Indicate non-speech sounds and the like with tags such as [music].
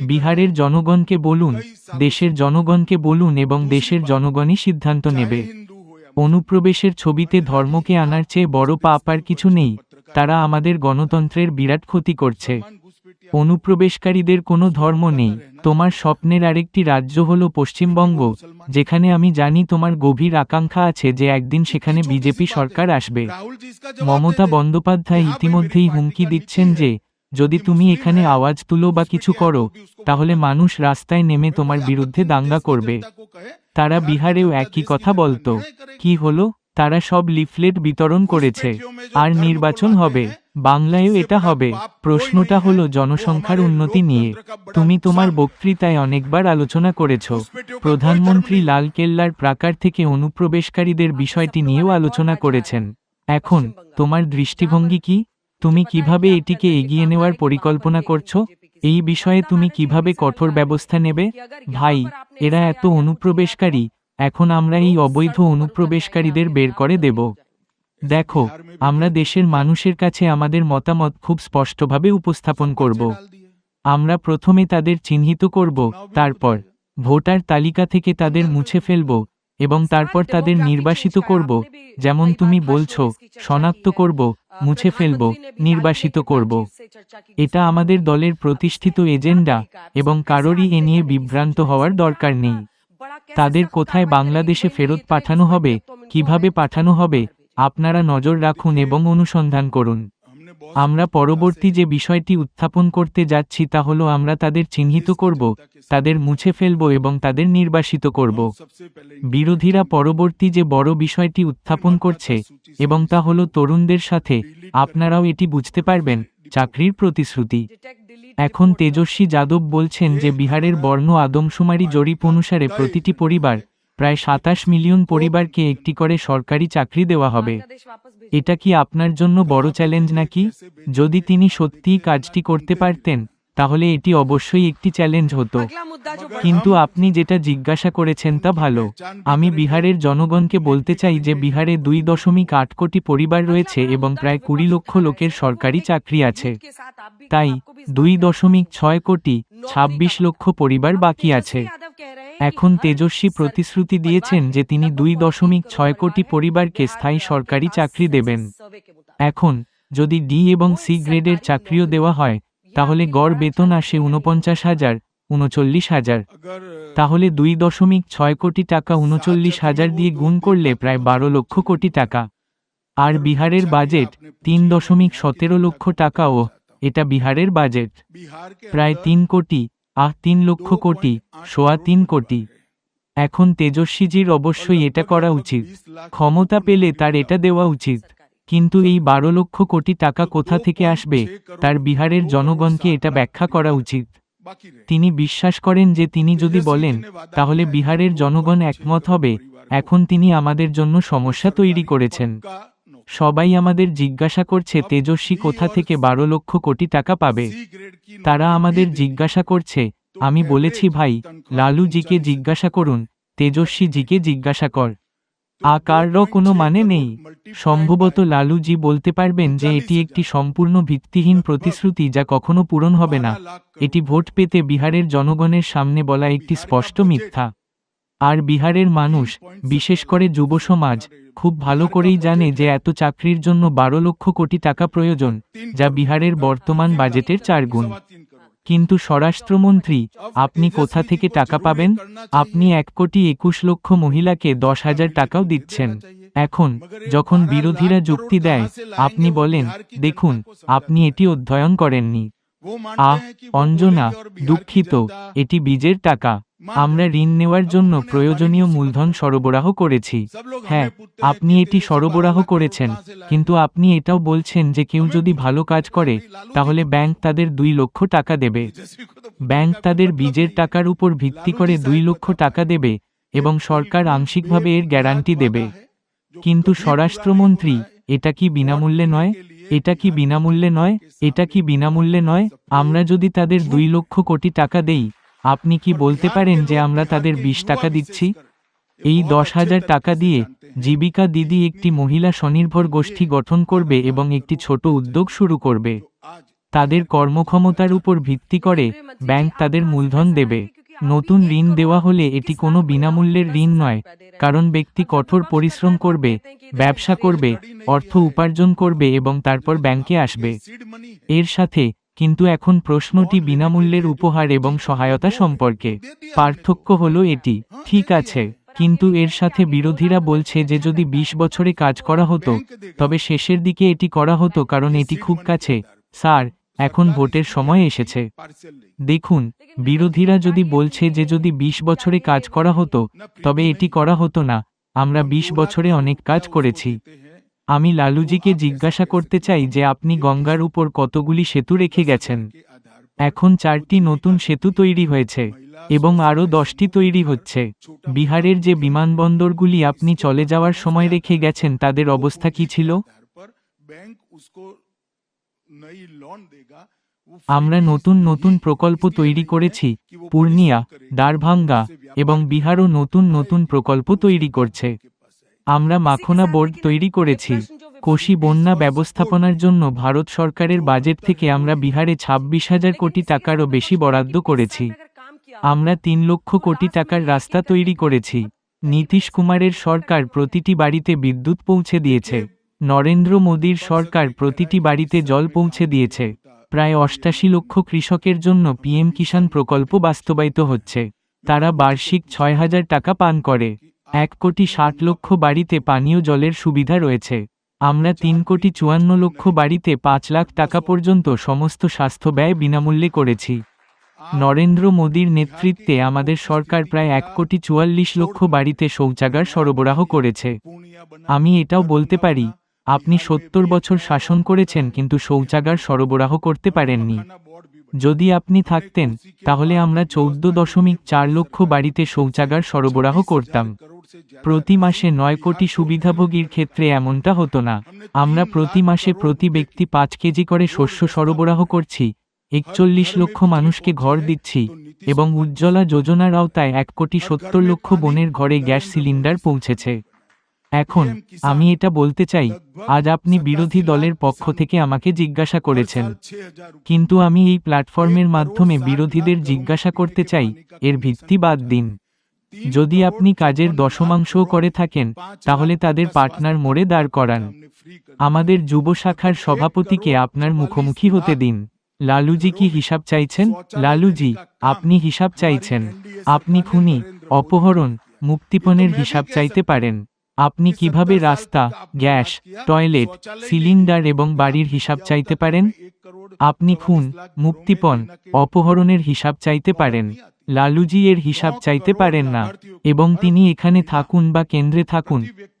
বিহারের জনগণকে বলুন দেশের জনগণকে বলুন এবং দেশের জনগণই সিদ্ধান্ত নেবে। অনুপ্রবেশের ছবিতে ধর্মকে আনার চেয়ে বড় পাপ আর কিছু নেই তারা আমাদের গণতন্ত্রের বিরাট ক্ষতি করছে। অনুপ্রবেশকারীদের কোনো ধর্ম নেই। তোমার স্বপ্নের আরেকটি রাজ্য হল পশ্চিমবঙ্গ যেখানে আমি জানি তোমার গভীর আকাঙ্ক্ষা আছে যে একদিন সেখানে বিজেপি সরকার আসবে। মমতা বন্দ্যোপাধ্যায় ইতিমধ্যেই হুমকি দিচ্ছেন যে যদি তুমি এখানে আওয়াজ তুলো বা কিছু করো, তাহলে মানুষ রাস্তায় নেমে তোমার বিরুদ্ধে দাঙ্গা করবে। তারা বিহারেও একই কথা বলতো। কি হলো? তারা সব লিফলেট বিতরণ করেছে। আর নির্বাচন হবে। বাংলায়ও এটা হবে। প্রশ্নটা হলো জনসংখ্যার উন্নতি নিয়ে। তুমি তোমার বক্তৃতায় অনেকবার আলোচনা করেছ। প্রধানমন্ত্রী লালকেল্লার প্রাকার থেকে অনুপ্রবেশকারীদের বিষয়টি নিয়েও আলোচনা করেছেন। এখন, তোমার দৃষ্টিভঙ্গি কি? তুমি কীভাবে এটিকে এগিয়ে নেওয়ার পরিকল্পনা করছ? এই বিষয়ে তুমি কীভাবে কঠোর ব্যবস্থা নেবে? ভাই এরা এত অনুপ্রবেশকারী। এখন আমরা এই অবৈধ অনুপ্রবেশকারীদের বের করে দেব। দেখো আমরা দেশের মানুষের কাছে আমাদের মতামত খুব স্পষ্টভাবে উপস্থাপন করব। আমরা প্রথমে তাদের চিহ্নিত করব তারপর ভোটার তালিকা থেকে তাদের মুছে ফেলব। এবং তারপর তাদের নির্বাসিত করব, যেমন তুমি বলছো, শনাক্ত করব, মুছে ফেলব, নির্বাসিত করব। এটা আমাদের দলের প্রতিষ্ঠিত এজেন্ডা এবং কারোরই এ নিয়ে বিভ্রান্ত হওয়ার দরকার নেই। তাদের কোথায় বাংলাদেশে ফেরত পাঠানো হবে, কীভাবে পাঠানো হবে, আপনারা নজর রাখুন এবং অনুসন্ধান করুন। আমরা পরবর্তী যে বিষয়টি উত্থাপন করতে যাচ্ছি তা হলো আমরা তাদের চিহ্নিত করব, তাদের মুছে ফেলব এবং তাদের নির্বাসিত করব। বিরোধীরা পরবর্তী যে বড় বিষয়টি উত্থাপন করছে এবং তা হলো তরুণদের সাথে, আপনারাও এটি বুঝতে পারবেন, চাকরির প্রতিশ্রুতি। এখন তেজস্বী যাদব বলছেন যে বিহারের বর্ণ আদমশুমারি জরিপ অনুসারে প্রতিটি পরিবার প্রায় সাতাশ মিলিয়ন পরিবারকে একটি করে সরকারি চাকরি দেওয়া হবে। এটা কি আপনার জন্য বড় চ্যালেঞ্জ নাকি? যদি তিনি সত্যিই কাজটি করতে পারতেন, তাহলে এটি অবশ্যই একটি চ্যালেঞ্জ হতো। কিন্তু আপনি যেটা জিজ্ঞাসা করেছেন তা ভালো। আমি বিহারের জনগণকে বলতে চাই যে বিহারে দুই দশমিক আট কোটি পরিবার রয়েছে এবং প্রায় কুড়ি লক্ষ লোকের সরকারি চাকরি আছে। তাই দুই দশমিক ছয় কোটি ছাব্বিশ লক্ষ পরিবার বাকি আছে। এখন তেজস্বী প্রতিশ্রুতি দিয়েছেন যে তিনি দুই দশমিক ছয় কোটি পরিবারকে স্থায়ী সরকারি চাকরি দেবেন। এখন, যদি ডি এবং সি গ্রেডের চাকরিও দেওয়া হয়, তাহলে গড় বেতন আসে উনপঞ্চাশ হাজার উনচল্লিশ হাজার। তাহলে দুই দশমিক ছয় কোটি টাকা উনচল্লিশ হাজার দিয়ে গুণ করলে প্রায় বারো লক্ষ কোটি টাকা। আর বিহারের বাজেট তিন দশমিক সতেরো লক্ষ টাকাও, এটা বিহারের বাজেট। প্রায় তিন কোটি আহ তিন লক্ষ কোটি সোয়া তিন কোটি। এখন তেজস্বীজির অবশ্যই এটা করা উচিত। ক্ষমতা পেলে তার এটা দেওয়া উচিত। কিন্তু এই বারো লক্ষ কোটি টাকা কোথা থেকে আসবে? তার বিহারের জনগণকে এটা ব্যাখ্যা করা উচিত। তিনি বিশ্বাস করেন যে তিনি যদি বলেন তাহলে বিহারের জনগণ একমত হবে। এখন তিনি আমাদের জন্য সমস্যা তৈরি করেছেন। সবাই আমাদের জিজ্ঞাসা করছে তেজস্বী কোথা থেকে বারো লক্ষ কোটি টাকা পাবে? তারা আমাদের জিজ্ঞাসা করছে। আমি বলেছি ভাই লালুজিকে জিজ্ঞাসা করুন তেজস্বী তেজস্বীজিকে জিজ্ঞাসা কর। আকারও কোনো মানে নেই। সম্ভবত লালুজি বলতে পারবেন যে এটি একটি সম্পূর্ণ ভিত্তিহীন [laughs] প্রতিশ্রুতি যা কখনো পূরণ হবে না। এটি ভোট পেতে বিহারের জনগণের সামনে বলা একটি স্পষ্ট মিথ্যা। আর বিহারের মানুষ, বিশেষ করে যুব সমাজ খুব ভালো করেই জানে যে এত চাকরির জন্য বারো লক্ষ কোটি টাকা প্রয়োজন, যা বিহারের বর্তমান বাজেটের চার গুণ। কিন্তু স্বরাষ্ট্রমন্ত্রী, আপনি কোথা থেকে টাকা পাবেন? আপনি এক কোটি একুশ লক্ষ মহিলাকে দশ হাজার টাকাও দিচ্ছেন। এখন, যখন বিরোধীরা যুক্তি দেয়, আপনি বলেন, দেখুন, আপনি এটি অধ্যয়ন করেননি। আহ, অঞ্জনা, দুঃখিত, এটি বীজের টাকা। আমরা ঋণ নেওয়ার জন্য প্রয়োজনীয় মূলধন সরবরাহ করেছি। হ্যাঁ আপনি এটি সরবরাহ করেছেন, কিন্তু আপনি এটাও বলছেন যে কেউ যদি ভালো কাজ করে, তাহলে ব্যাংক তাদের দুই লক্ষ টাকা দেবে। ব্যাংক তাদের বীজের টাকার উপর ভিত্তি করে দুই লক্ষ টাকা দেবে এবং সরকার আংশিকভাবে এর গ্যারান্টি দেবে। কিন্তু স্বরাষ্ট্রমন্ত্রী, এটা কি বিনামূল্যে নয়? এটা কি বিনামূল্যে নয়? এটা কি বিনামূল্যে নয়? আমরা যদি তাদের দুই লক্ষ কোটি টাকা দেই আপনি কি বলতে পারেন যে আমরা তাদের বিশ টাকা দিচ্ছি? এই দশ হাজার টাকা দিয়ে জীবিকা দিদি একটি মহিলা স্বনির্ভর গোষ্ঠী গঠন করবে এবং একটি ছোট উদ্যোগ শুরু করবে। তাদের কর্মক্ষমতার উপর ভিত্তি করে ব্যাংক তাদের মূলধন দেবে। নতুন ঋণ দেওয়া হলে এটি কোনো বিনামূল্যের ঋণ নয়, কারণ ব্যক্তি কঠোর পরিশ্রম করবে, ব্যবসা করবে, অর্থ উপার্জন করবে এবং তারপর ব্যাংকে আসবে। এর সাথে কিন্তু এখন প্রশ্নটি বিনামূল্যের উপহার এবং সহায়তা সম্পর্কে। পার্থক্য হলো এটি, ঠিক আছে, কিন্তু এর সাথে বিরোধীরা বলছে যে যদি ২০ বছরে কাজ করা হতো, তবে শেষের দিকে এটি করা হতো কারণ এটি খুব কাছে। স্যার, এখন ভোটের সময় এসেছে। দেখুন, বিরোধীরা যদি বলছে যে যদি ২০ বছরে কাজ করা হতো, তবে এটি করা হতো না। আমরা ২০ বছরে অনেক কাজ করেছি। আমি লালুজিকে জিজ্ঞাসা করতে চাই যে আপনি গঙ্গার উপর কতগুলি সেতু রেখে গেছেন। এখন চারটি নতুন সেতু তৈরি হয়েছে এবং আরও দশটি তৈরি হচ্ছে। বিহারের যে বিমানবন্দরগুলি আপনি চলে যাওয়ার সময় রেখে গেছেন, তাদের অবস্থা কি ছিল? আমরা নতুন নতুন প্রকল্প তৈরি করেছি, পূর্ণিয়া, দারভাঙ্গা এবং বিহারও নতুন নতুন প্রকল্প তৈরি করছে। আমরা মাখনা বোর্ড তৈরি করেছি কোশি বন্যা ব্যবস্থাপনার জন্য ভারত সরকারের বাজেট থেকে আমরা বিহারে ছাব্বিশ হাজার কোটি টাকারও বেশি বরাদ্দ করেছি আমরা তিন লক্ষ কোটি টাকার রাস্তা তৈরি করেছি নীতিশ কুমারের সরকার প্রতিটি বাড়িতে বিদ্যুৎ পৌঁছে দিয়েছে নরেন্দ্র মোদীর সরকার প্রতিটি বাড়িতে জল পৌঁছে দিয়েছে প্রায় অষ্টাশি লক্ষ কৃষকের জন্য পিএম কিষাণ প্রকল্প বাস্তবায়িত হচ্ছে তারা বার্ষিক ছয় হাজার টাকা পান করে এক কোটি ষাট লক্ষ বাড়িতে পানীয় জলের সুবিধা রয়েছে। আমরা তিন কোটি চুয়ান্ন লক্ষ বাড়িতে পাঁচ লাখ টাকা পর্যন্ত সমস্ত স্বাস্থ্য ব্যয় বিনামূল্যে করেছি। নরেন্দ্র মোদীর নেতৃত্বে আমাদের সরকার প্রায় এক কোটি চুয়াল্লিশ লক্ষ বাড়িতে শৌচাগার সরবরাহ করেছে। আমি এটাও বলতে পারি, আপনি সত্তর বছর শাসন করেছেন কিন্তু শৌচাগার সরবরাহ করতে পারেননি। যদি আপনি থাকতেন, তাহলে আমরা চৌদ্দ দশমিক চার লক্ষ বাড়িতে শৌচাগার সরবরাহ করতাম। প্রতি মাসে নয় কোটি সুবিধাভোগীর ক্ষেত্রে এমনটা হতো না। আমরা প্রতি মাসে প্রতি ব্যক্তি পাঁচ কেজি করে শস্য সরবরাহ করছি, একচল্লিশ লক্ষ মানুষকে ঘর দিচ্ছি এবং উজ্জ্বলা যোজনার আওতায় এক কোটি সত্তর লক্ষ বোনের ঘরে গ্যাস সিলিন্ডার পৌঁছেছে। এখন, আমি এটা বলতে চাই, আজ আপনি বিরোধী দলের পক্ষ থেকে আমাকে জিজ্ঞাসা করেছেন। কিন্তু আমি এই প্ল্যাটফর্মের মাধ্যমে বিরোধীদের জিজ্ঞাসা করতে চাই, এর ভিত্তি বাদ দিন। যদি আপনি কাজের দশমাংশও করে থাকেন, তাহলে তাদের পার্টনার মোড়ে দাঁড় করান। আমাদের যুব শাখার সভাপতিকে আপনার মুখোমুখি হতে দিন। লালুজি কি হিসাব চাইছেন? লালুজি, আপনি হিসাব চাইছেন। আপনি খুনি, অপহরণ, মুক্তিপণের হিসাব চাইতে পারেন। আপনি কীভাবে রাস্তা, গ্যাস, টয়লেট, সিলিন্ডার এবং বাড়ির হিসাব চাইতে পারেন? আপনি খুন, মুক্তিপণ, অপহরণের হিসাব চাইতে পারেন। লালুজি এর হিসাব চাইতে পারেন না এবং তিনি এখানে থাকুন বা কেন্দ্রে থাকুন।